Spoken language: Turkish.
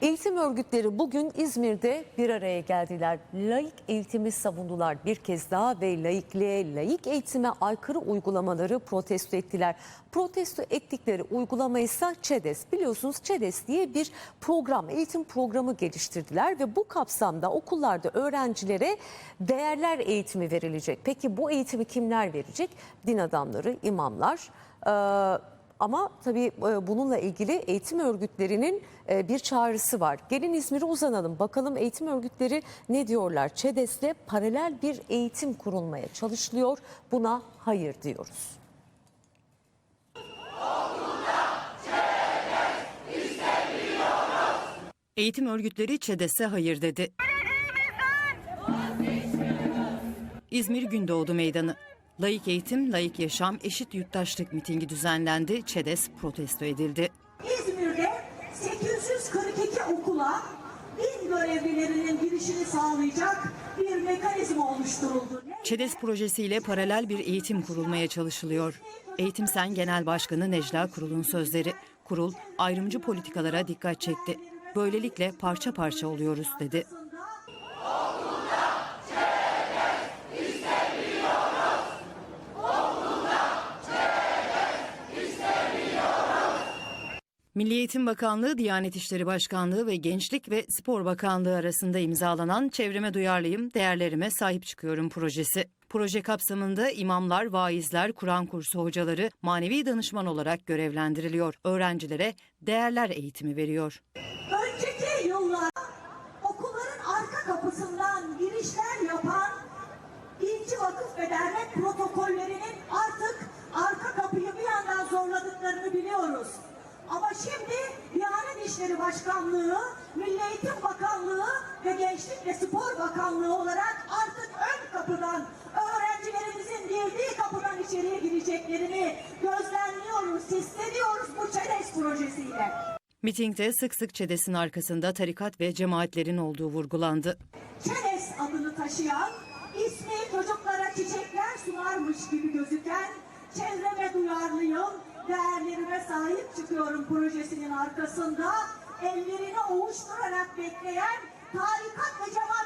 Eğitim örgütleri bugün İzmir'de bir araya geldiler. Laik eğitimi savundular bir kez daha ve laikliğe, laik eğitime aykırı uygulamaları protesto ettiler. Protesto ettikleri uygulama ise ÇEDES. Biliyorsunuz ÇEDES diye bir program, eğitim programı geliştirdiler ve bu kapsamda okullarda öğrencilere değerler eğitimi verilecek. Peki bu eğitimi kimler verecek? Din adamları, imamlar. Ee, ama tabii e, bununla ilgili eğitim örgütlerinin e, bir çağrısı var. Gelin İzmir'e uzanalım. Bakalım eğitim örgütleri ne diyorlar? ÇEDES'le paralel bir eğitim kurulmaya çalışılıyor. Buna hayır diyoruz. Eğitim örgütleri ÇEDES'e hayır dedi. İzmir Gündoğdu Meydanı. Layık eğitim, layık yaşam, eşit yurttaşlık mitingi düzenlendi. ÇEDES protesto edildi. İzmir'de 842 okula din görevlilerinin girişini sağlayacak bir mekanizma oluşturuldu. ÇEDES projesiyle paralel bir eğitim kurulmaya çalışılıyor. Eğitim Sen Genel Başkanı Necla Kurul'un sözleri. Kurul ayrımcı politikalara dikkat çekti. Böylelikle parça parça oluyoruz dedi. Milli Eğitim Bakanlığı, Diyanet İşleri Başkanlığı ve Gençlik ve Spor Bakanlığı arasında imzalanan Çevreme Duyarlıyım, Değerlerime Sahip Çıkıyorum projesi. Proje kapsamında imamlar, vaizler, Kur'an kursu hocaları manevi danışman olarak görevlendiriliyor. Öğrencilere değerler eğitimi veriyor. Önceki yıllar okulların arka kapısından girişler yapan dinci vakıf ve dernek şimdi Diyanet İşleri Başkanlığı, Milli Eğitim Bakanlığı ve Gençlik ve Spor Bakanlığı olarak artık ön kapıdan öğrencilerimizin girdiği kapıdan içeriye gireceklerini gözlemliyoruz, hissediyoruz bu ÇEDES projesiyle. Mitingde sık sık ÇEDES'in arkasında tarikat ve cemaatlerin olduğu vurgulandı. Çenes adını taşıyan, ismi çocuklara çiçekler sunarmış gibi gözüken, çevreme duyarlıyım, değerlerime sahip çıkıyorum projesinin arkasında, ellerini ovuşturarak bekleyen tarikat ve cemaatlerin